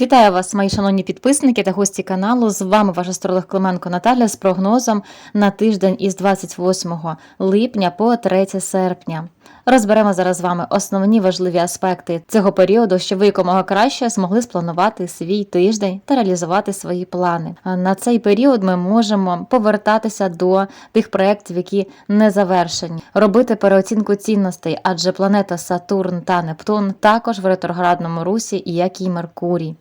Вітаю вас, мої шановні підписники та гості каналу. З вами ваш астролог Клименко Наталя з прогнозом на тиждень із 28 липня по 3 серпня. Розберемо зараз з вами основні важливі аспекти цього періоду, щоб ви якомога краще змогли спланувати свій тиждень та реалізувати свої плани. На цей період ми можемо повертатися до тих проєктів, які не завершені, робити переоцінку цінностей, адже планета Сатурн та Нептун також в ретроградному русі, як і Меркурій.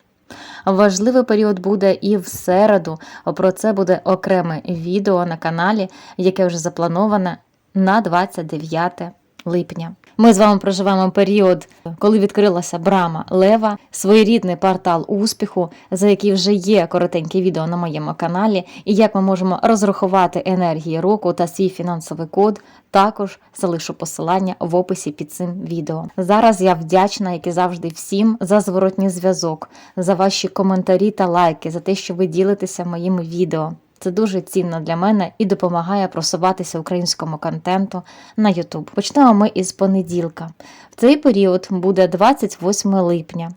Важливий період буде і в середу. Про це буде окреме відео на каналі, яке вже заплановане на 29 липня. Ми з вами проживаємо період, коли відкрилася брама Лева, своєрідний портал успіху, за який вже є коротеньке відео на моєму каналі, і як ми можемо розрахувати енергії року та свій фінансовий код. Також залишу посилання в описі під цим відео. Зараз я вдячна, як і завжди, всім за зворотній зв'язок, за ваші коментарі та лайки, за те, що ви ділитеся моїми відео. Це дуже цінно для мене і допомагає просуватися українському контенту на YouTube. Почнемо ми із понеділка. В цей період буде 28 липня.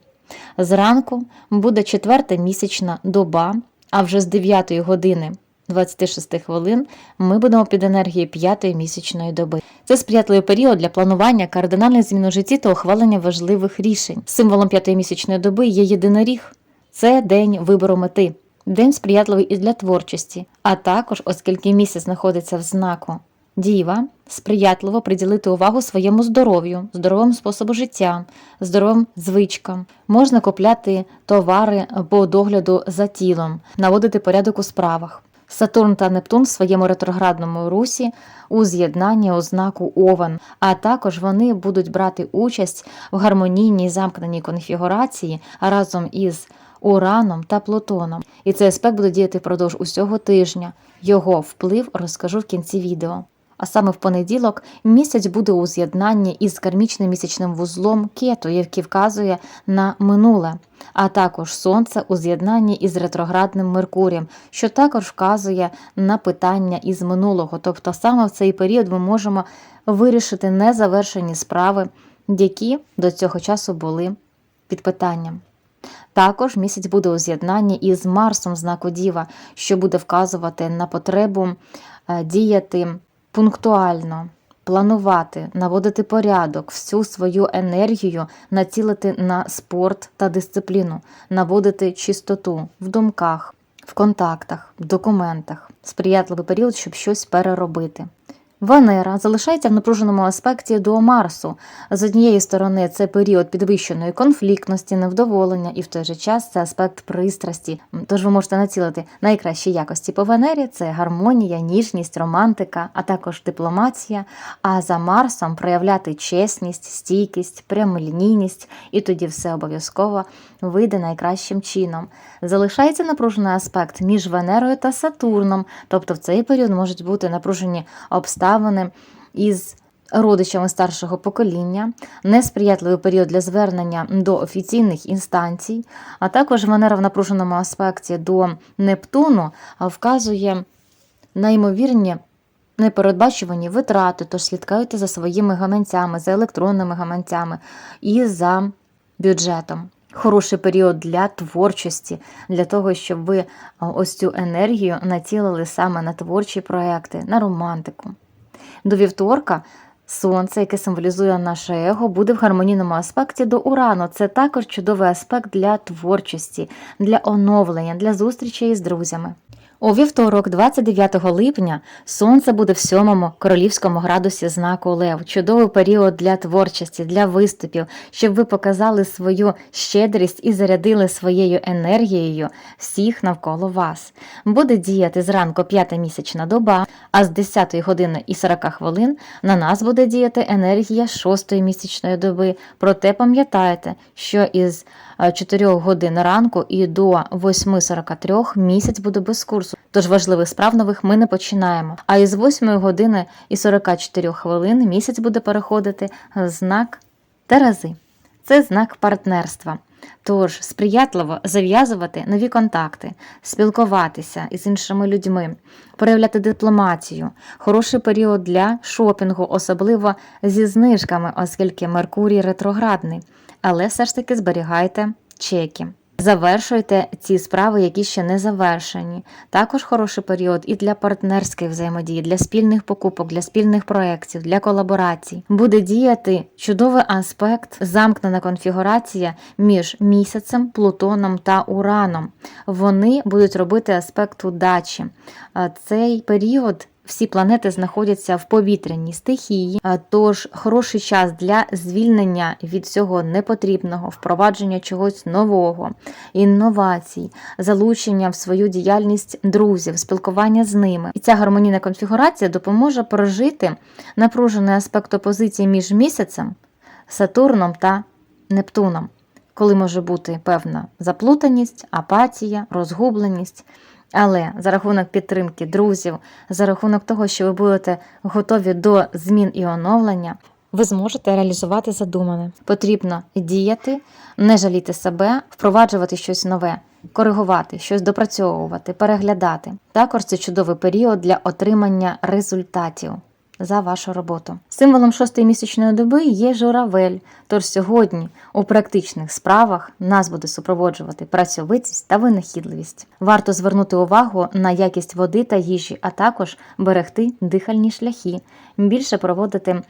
Зранку буде четверта місячна доба, а вже з 9 години 26 хвилин ми будемо під енергією п'ятої місячної доби. Це сприятливий період для планування кардинальних змін у житті та ухвалення важливих рішень. Символом п'ятої місячної доби є єдиноріг. Це день вибору мети. День сприятливий і для творчості, а також, оскільки місяць знаходиться в знаку діва, сприятливо приділити увагу своєму здоров'ю, здоровому способу життя, здоровим звичкам. Можна купляти товари по догляду за тілом, наводити порядок у справах. Сатурн та Нептун в своєму ретроградному русі у з'єднанні у знаку Овен, а також вони будуть брати участь в гармонійній замкненій конфігурації разом із Ураном та Плутоном. І цей аспект буде діяти впродовж усього тижня. Його вплив розкажу в кінці відео. А саме в понеділок місяць буде у з'єднанні із кармічним місячним вузлом кету, який вказує на минуле, а також сонце у з'єднанні із ретроградним Меркурієм, що також вказує на питання із минулого. Тобто саме в цей період ми можемо вирішити незавершені справи, які до цього часу були під питанням. Також місяць буде у з'єднанні із Марсом знаку Діва, що буде вказувати на потребу е, діяти пунктуально, планувати, наводити порядок, всю свою енергію націлити на спорт та дисципліну, наводити чистоту в думках, в контактах, в документах, сприятливий період, щоб щось переробити. Венера залишається в напруженому аспекті до Марсу. З однієї сторони, це період підвищеної конфліктності, невдоволення, і в той же час це аспект пристрасті. Тож ви можете націлити найкращі якості по Венері: це гармонія, ніжність, романтика, а також дипломатія. А за Марсом проявляти чесність, стійкість, прямолінійність, і тоді все обов'язково вийде найкращим чином. Залишається напружений аспект між Венерою та Сатурном, тобто в цей період можуть бути напружені обставини із родичами старшого покоління, несприятливий період для звернення до офіційних інстанцій, а також Венера в напруженому аспекті до Нептуну вказує на ймовірні непередбачувані витрати, тож слідкуйте за своїми гаманцями, за електронними гаманцями і за бюджетом. Хороший період для творчості, для того, щоб ви ось цю енергію націлили саме на творчі проекти, на романтику. До вівторка сонце, яке символізує наше его, буде в гармонійному аспекті до урану. Це також чудовий аспект для творчості, для оновлення, для зустрічей з друзями. У вівторок, 29 липня, сонце буде в сьомому королівському градусі знаку Лев. Чудовий період для творчості, для виступів, щоб ви показали свою щедрість і зарядили своєю енергією всіх навколо вас. Буде діяти зранку п'ята місячна доба, а з 10 години і 40 хвилин на нас буде діяти енергія шостої місячної доби. Проте пам'ятайте, що із 4 годин ранку і до 8.43 місяць буде без курсу. Тож важливих справ нових ми не починаємо. А із 8 години і 44 хвилин місяць буде переходити знак Терези. Це знак партнерства. Тож сприятливо зав'язувати нові контакти, спілкуватися із іншими людьми, проявляти дипломатію, хороший період для шопінгу, особливо зі знижками, оскільки Меркурій ретроградний, але все ж таки зберігайте чеки. Завершуйте ці справи, які ще не завершені. Також хороший період і для партнерської взаємодії, для спільних покупок, для спільних проєктів, для колаборацій. Буде діяти чудовий аспект, замкнена конфігурація між місяцем, Плутоном та Ураном. Вони будуть робити аспект удачі. А Цей період. Всі планети знаходяться в повітряній стихії, тож хороший час для звільнення від всього непотрібного, впровадження чогось нового, інновацій, залучення в свою діяльність друзів, спілкування з ними. І ця гармонійна конфігурація допоможе прожити напружений аспект опозиції між місяцем, Сатурном та Нептуном, коли може бути певна заплутаність, апатія, розгубленість. Але за рахунок підтримки друзів, за рахунок того, що ви будете готові до змін і оновлення, ви зможете реалізувати задумане. Потрібно діяти, не жаліти себе, впроваджувати щось нове, коригувати, щось допрацьовувати, переглядати. Також це чудовий період для отримання результатів. За вашу роботу. Символом шостої місячної доби є журавель. Тож сьогодні у практичних справах нас буде супроводжувати працьовитість та винахідливість. Варто звернути увагу на якість води та їжі, а також берегти дихальні шляхи, більше проводити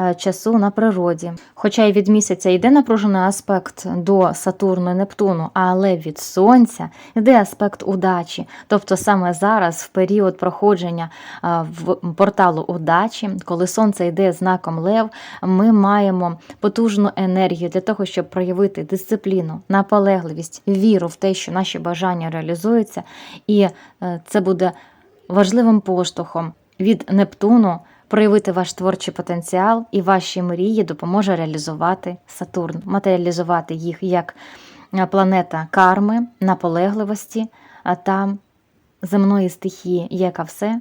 е, часу на природі. Хоча й від місяця йде напружений аспект до Сатурну і Нептуну, але від сонця йде аспект удачі. Тобто саме зараз, в період проходження е, в порталу удачі, коли сонце йде знаком Лев, ми маємо потужну енергію для того, щоб проявити дисципліну, наполегливість, віру в те, що наші бажання реалізуються, і е, це буде важливим поштовхом від Нептуну проявити ваш творчий потенціал і ваші мрії допоможе реалізувати Сатурн, матеріалізувати їх як е, планета карми, наполегливості та земної стихії, яка все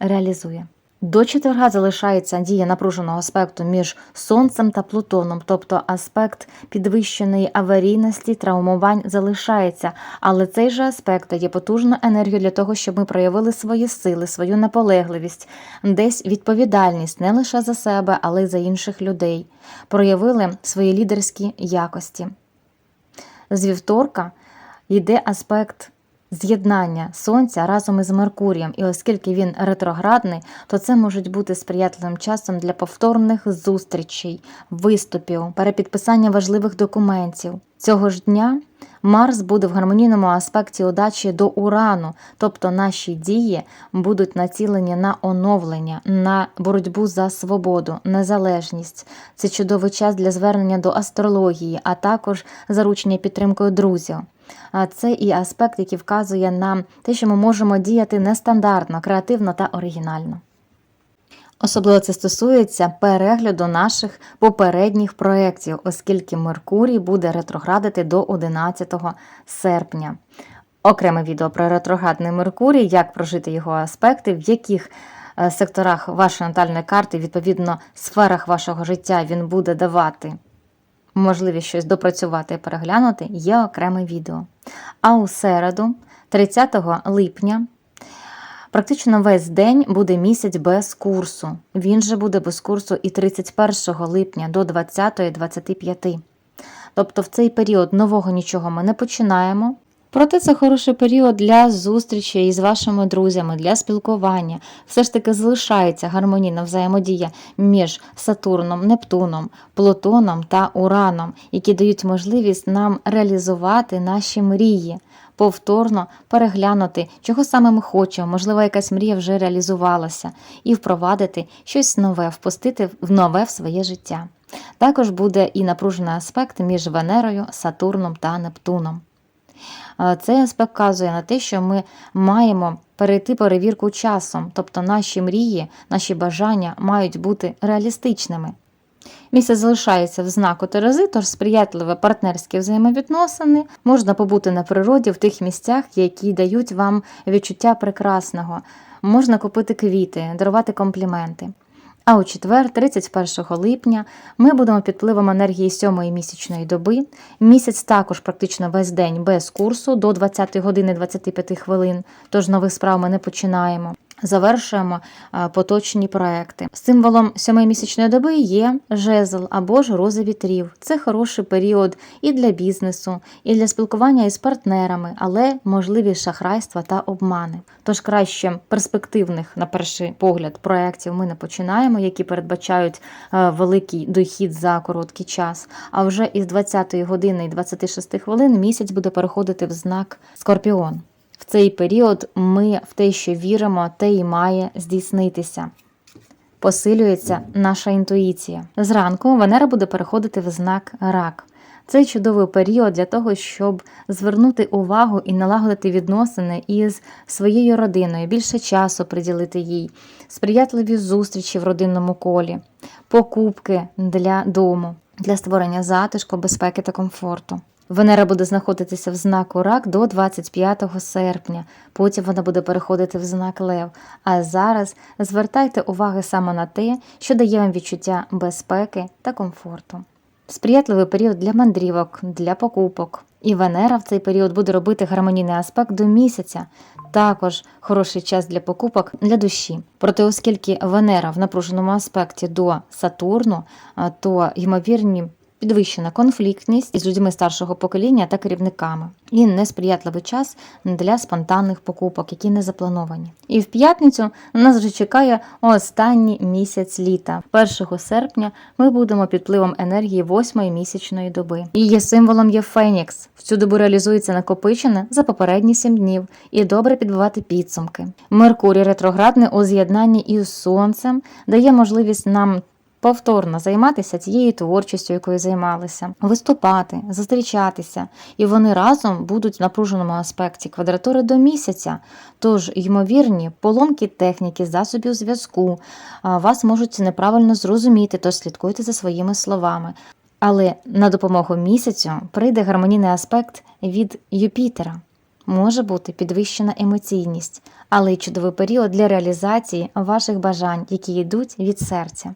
реалізує. До четверга залишається дія напруженого аспекту між Сонцем та Плутоном, тобто аспект підвищеної аварійності, травмувань залишається, але цей же аспект дає потужну енергію для того, щоб ми проявили свої сили, свою наполегливість, десь відповідальність не лише за себе, але й за інших людей, проявили свої лідерські якості. З вівторка йде аспект з'єднання Сонця разом із Меркурієм, і оскільки він ретроградний, то це можуть бути сприятливим часом для повторних зустрічей, виступів, перепідписання важливих документів. Цього ж дня Марс буде в гармонійному аспекті удачі до Урану, тобто наші дії будуть націлені на оновлення, на боротьбу за свободу, незалежність. Це чудовий час для звернення до астрології, а також заручення підтримкою друзів. А Це і аспект, який вказує на те, що ми можемо діяти нестандартно, креативно та оригінально. Особливо це стосується перегляду наших попередніх проєктів, оскільки Меркурій буде ретроградити до 11 серпня. Окреме відео про ретроградний Меркурій, як прожити його аспекти, в яких е, секторах вашої натальної карти, відповідно, сферах вашого життя він буде давати можливість щось допрацювати і переглянути, є окреме відео. А у середу, 30 липня, практично весь день буде місяць без курсу. Він же буде без курсу і 31 липня до 20-25. Тобто в цей період нового нічого ми не починаємо. Проте це хороший період для зустрічі із вашими друзями, для спілкування. Все ж таки залишається гармонійна взаємодія між Сатурном, Нептуном, Плутоном та Ураном, які дають можливість нам реалізувати наші мрії, повторно переглянути, чого саме ми хочемо, можливо, якась мрія вже реалізувалася, і впровадити щось нове, впустити в нове в своє життя. Також буде і напружений аспект між Венерою, Сатурном та Нептуном. Цей аспект вказує на те, що ми маємо перейти перевірку часом, тобто наші мрії, наші бажання мають бути реалістичними. Місяць залишається в знаку Терези, тож сприятливі партнерські взаємовідносини можна побути на природі в тих місцях, які дають вам відчуття прекрасного. Можна купити квіти, дарувати компліменти. А у четвер, 31 липня, ми будемо під впливом енергії сьомої місячної доби. Місяць також практично весь день без курсу до 20 години 25 хвилин, тож нових справ ми не починаємо. Завершуємо е, поточні проекти. Символом сьомимісячної доби є жезл або ж роза вітрів. Це хороший період і для бізнесу, і для спілкування із партнерами, але можливі шахрайства та обмани. Тож краще перспективних, на перший погляд, проєктів ми не починаємо, які передбачають е, великий дохід за короткий час. А вже із 20 години і 26 хвилин місяць буде переходити в знак Скорпіон. В цей період ми в те, що віримо, те і має здійснитися. Посилюється наша інтуїція. Зранку Венера буде переходити в знак рак. Це чудовий період для того, щоб звернути увагу і налагодити відносини із своєю родиною, більше часу приділити їй, сприятливі зустрічі в родинному колі, покупки для дому, для створення затишку, безпеки та комфорту. Венера буде знаходитися в знаку рак до 25 серпня. Потім вона буде переходити в знак Лев. А зараз звертайте уваги саме на те, що дає вам відчуття безпеки та комфорту. Сприятливий період для мандрівок, для покупок. І Венера в цей період буде робити гармонійний аспект до місяця. Також хороший час для покупок для душі. Проте, оскільки Венера в напруженому аспекті до Сатурну, то ймовірні підвищена конфліктність із людьми старшого покоління та керівниками, і несприятливий час для спонтанних покупок, які не заплановані. І в п'ятницю нас вже чекає останній місяць літа. 1 серпня ми будемо під впливом енергії восьмої місячної доби. Її символом є Фенікс. В цю добу реалізується накопичене за попередні сім днів і добре підбивати підсумки. Меркурій ретроградний у з'єднанні із сонцем дає можливість нам повторно займатися тією творчістю, якою займалися, виступати, зустрічатися, і вони разом будуть в напруженому аспекті квадратури до місяця. Тож, ймовірні, поломки техніки, засобів зв'язку вас можуть неправильно зрозуміти, тож слідкуйте за своїми словами. Але на допомогу місяцю прийде гармонійний аспект від Юпітера. Може бути підвищена емоційність, але й чудовий період для реалізації ваших бажань, які йдуть від серця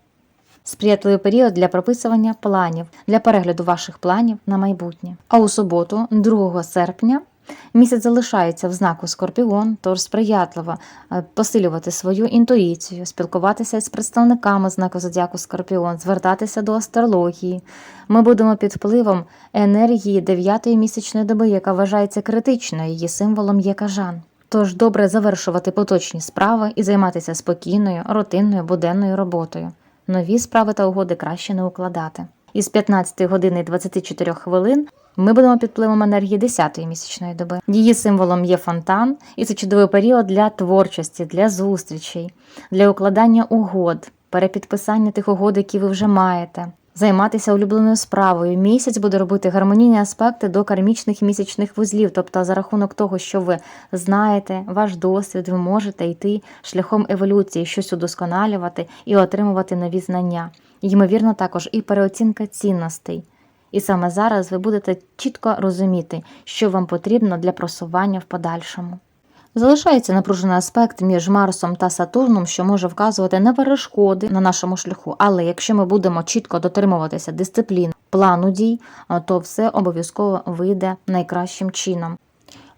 сприятливий період для прописування планів, для перегляду ваших планів на майбутнє. А у суботу, 2 серпня, місяць залишається в знаку Скорпіон, тож сприятливо е, посилювати свою інтуїцію, спілкуватися з представниками знаку Зодіаку Скорпіон, звертатися до астрології. Ми будемо під впливом енергії дев'ятої місячної доби, яка вважається критичною, її символом є кажан. Тож добре завершувати поточні справи і займатися спокійною, рутинною, буденною роботою. Нові справи та угоди краще не укладати. Із 15 години і 24 хвилин ми будемо під впливом енергії 10-ї місячної доби. Її символом є фонтан, і це чудовий період для творчості, для зустрічей, для укладання угод, перепідписання тих угод, які ви вже маєте. Займатися улюбленою справою. Місяць буде робити гармонійні аспекти до кармічних місячних вузлів, тобто за рахунок того, що ви знаєте, ваш досвід, ви можете йти шляхом еволюції, щось удосконалювати і отримувати нові знання. Ймовірно, також і переоцінка цінностей. І саме зараз ви будете чітко розуміти, що вам потрібно для просування в подальшому. Залишається напружений аспект між Марсом та Сатурном, що може вказувати на перешкоди на нашому шляху. Але якщо ми будемо чітко дотримуватися дисциплін, плану дій, то все обов'язково вийде найкращим чином.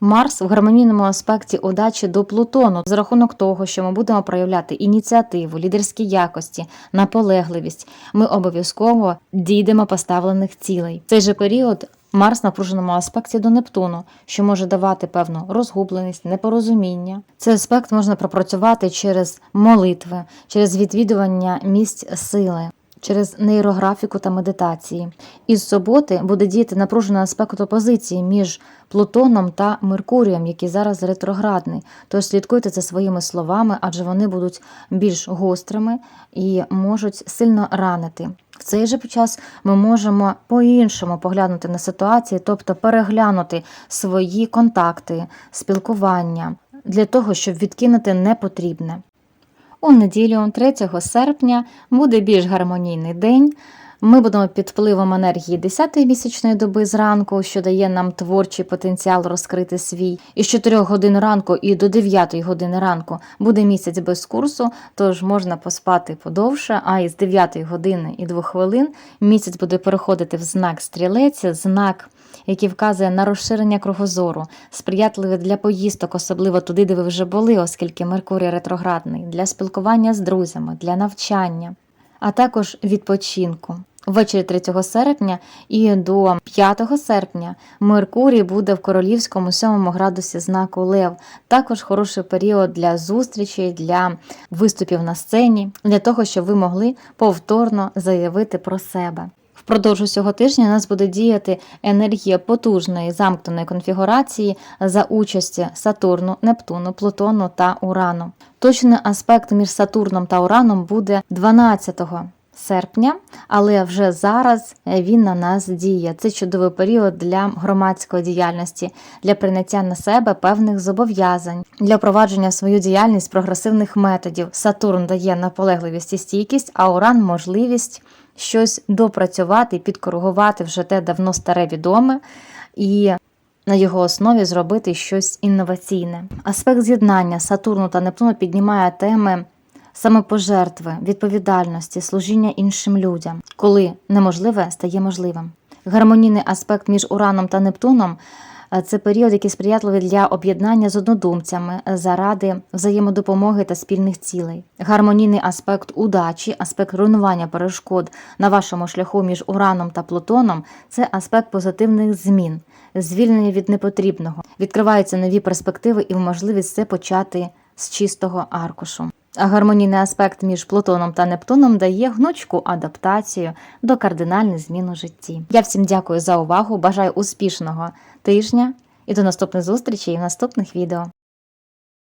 Марс в гармонійному аспекті удачі до Плутону за рахунок того, що ми будемо проявляти ініціативу, лідерські якості, наполегливість, ми обов'язково дійдемо поставлених цілей. В цей же період Марс в напруженому аспекті до Нептуну, що може давати певну розгубленість, непорозуміння. Цей аспект можна пропрацювати через молитви, через відвідування місць сили. Через нейрографіку та медитації. Із суботи буде діяти напружений аспект опозиції між Плутоном та Меркурієм, який зараз ретроградний. Тож слідкуйте за своїми словами, адже вони будуть більш гострими і можуть сильно ранити. В цей же час ми можемо по-іншому поглянути на ситуацію, тобто переглянути свої контакти, спілкування для того, щоб відкинути непотрібне. У неділю, 3 серпня, буде більш гармонійний день. Ми будемо під впливом енергії 10-ї місячної доби зранку, що дає нам творчий потенціал розкрити свій. Із 4 годин ранку і до 9 години ранку буде місяць без курсу, тож можна поспати подовше. А із 9 години і 2 хвилин місяць буде переходити в знак стрілець, знак який вказує на розширення кругозору, сприятливий для поїздок, особливо туди, де ви вже були, оскільки Меркурій ретроградний, для спілкування з друзями, для навчання, а також відпочинку. Ввечері 3 серпня і до 5 серпня Меркурій буде в королівському 7 градусі знаку Лев. Також хороший період для зустрічей, для виступів на сцені, для того, щоб ви могли повторно заявити про себе. Впродовж усього тижня у нас буде діяти енергія потужної замкненої конфігурації за участі Сатурну, Нептуну, Плутону та Урану. Точний аспект між Сатурном та Ураном буде 12 серпня, але вже зараз він на нас діє. Це чудовий період для громадської діяльності, для прийняття на себе певних зобов'язань, для впровадження в свою діяльність прогресивних методів. Сатурн дає наполегливість і стійкість, а Уран можливість щось допрацювати, підкоригувати вже те давно старе відоме і на його основі зробити щось інноваційне. Аспект з'єднання Сатурну та Нептуну піднімає теми самопожертви, відповідальності, служіння іншим людям, коли неможливе стає можливим. Гармонійний аспект між Ураном та Нептуном е, це період, який сприятливий для об'єднання з однодумцями е, заради взаємодопомоги та спільних цілей. Гармонійний аспект удачі, аспект руйнування перешкод на вашому шляху між Ураном та Плутоном це аспект позитивних змін, звільнення від непотрібного. Відкриваються нові перспективи і можливість все почати з чистого аркушу. А гармонійний аспект між Плутоном та Нептуном дає гнучку адаптацію до кардинальних змін у житті. Я всім дякую за увагу, бажаю успішного тижня і до наступних зустрічей в наступних відео.